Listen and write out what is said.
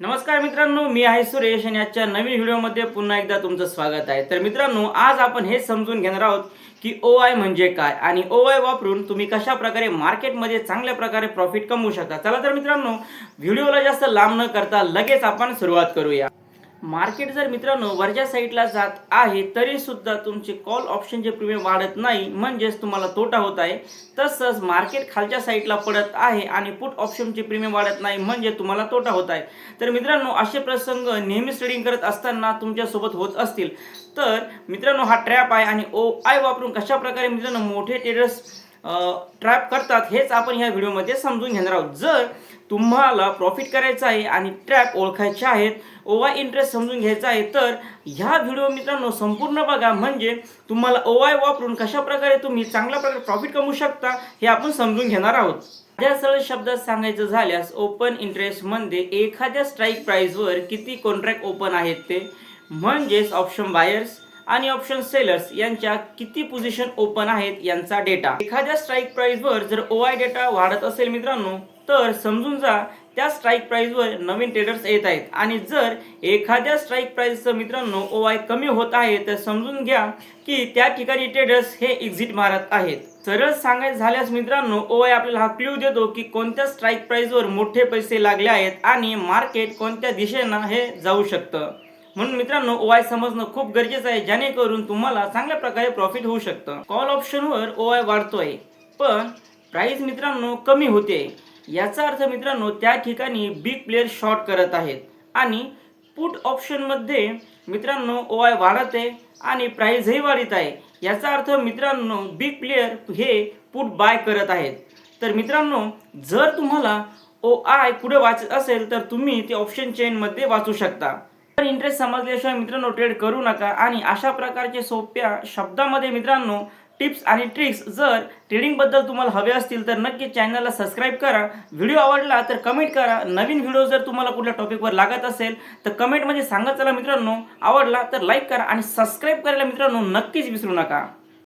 नमस्कार मित्रांनो मी आहे सुरेश आणि आजच्या नवीन व्हिडिओमध्ये पुन्हा एकदा तुमचं स्वागत आहे. तर मित्रांनो आज आपण हे समजून घेणार आहोत की ओ आय म्हणजे काय आणि ओ आय वापरून तुम्ही कशा प्रकारे मार्केटमध्ये चांगल्या प्रकारे प्रॉफिट कमवू शकता. चला तर मित्रांनो व्हिडिओला जास्त लांब न करता लगेच आपण सुरुवात करूया. मार्केट जर मित्रांनो वरच्या साईडला जात आहे तरी सुद्धा तुमचे कॉल ऑप्शनचे प्रीमियम वाढत नाही. म्हणजेच तुम्हाला तोटा होत आहे. तसंच मार्केट खालच्या साईडला पडत आहे आणि पुट ऑप्शनचे प्रीमियम वाढत नाही म्हणजे तुम्हाला तोटा होत आहे. तर मित्रांनो असे प्रसंग नेहमीच ट्रेडिंग करत असताना तुमच्यासोबत होत असतील. तर मित्रांनो हा ट्रॅप आहे आणि ओ आय वापरून कशाप्रकारे मित्रांनो मोठे ट्रेडर्स ट्रॅप करतात हेच आपण ह्या व्हिडिओमध्ये समजून घेणार आहोत. जर तुम्हाला प्रॉफिट करायचं आहे आणि ट्रॅप ओळखायचे आहेत ओवाय इंटरेस्ट समजून घ्यायचा आहे तर ह्या व्हिडिओ मित्रांनो संपूर्ण बघा. म्हणजे तुम्हाला ओवाय वापरून कशाप्रकारे तुम्ही चांगल्या प्रकारे प्रॉफिट कमवू शकता हे आपण समजून घेणार आहोत. माझ्या सरळ शब्दात सांगायचं झाल्यास ओपन इंटरेस्टमध्ये एखाद्या स्ट्राईक प्राईजवर किती कॉन्ट्रॅक्ट ओपन आहेत ते? म्हणजेच ऑप्शन बायर्स आणि ऑप्शन सेलर्स यांच्या किती पोझिशन ओपन आहेत यांचा डेटा एखाद्या स्ट्राईक प्राईजवर जर ओ आय डेटा वाढत असेल मित्रांनो तर समजून जा त्या स्ट्राईक प्राईजवर नवीन ट्रेडर्स येत आहेत. आणि जर एखाद्या स्ट्राईक प्राईजचं मित्रांनो ओ आय कमी होत आहे तर समजून घ्या की त्या ठिकाणी ट्रेडर्स हे एक्झिट मारत आहेत. सरळ सांगायचं झाल्यास मित्रांनो ओ आय आपल्याला हा क्ल्यू देतो की कोणत्या स्ट्राईक प्राईजवर मोठे पैसे लागले आहेत आणि मार्केट कोणत्या दिशेनं हे जाऊ शकतं. म्हणून मित्रांनो ओ आय समजणं खूप गरजेचं आहे जेणेकरून तुम्हाला चांगल्या प्रकारे प्रॉफिट होऊ शकतं. कॉल ऑप्शनवर ओ आय वाढतोय पण प्राईस मित्रांनो कमी होते. याचा अर्थ मित्रांनो त्या ठिकाणी बिग प्लेयर शॉर्ट करत आहेत. आणि पुट ऑप्शनमध्ये मित्रांनो ओ आय वाढत आहे आणि प्राईजही वाढत आहे. याचा अर्थ मित्रांनो बिग प्लेयर हे पुट बाय करत आहेत. तर मित्रांनो जर तुम्हाला ओ आय पुढे वाचत असेल तर तुम्ही ते ऑप्शन चेनमध्ये वाचू शकता. तर इंटरेस्ट समजल्याशिवाय मित्रांनो ट्रेड करू नका. आणि अशा प्रकारचे सोप्या शब्दामध्ये मित्रांनो टिप्स आणि ट्रिक्स जर ट्रेडिंगबद्दल तुम्हाला हवे असतील तर नक्की चॅनलला सबस्क्राईब करा. व्हिडिओ आवडला तर कमेंट करा. नवीन व्हिडिओ जर तुम्हाला कुठल्या टॉपिकवर लागत असेल तर कमेंटमध्ये सांगत चला मित्रांनो. आवडला तर लाईक करा आणि सबस्क्राईब करायला मित्रांनो नक्कीच विसरू नका.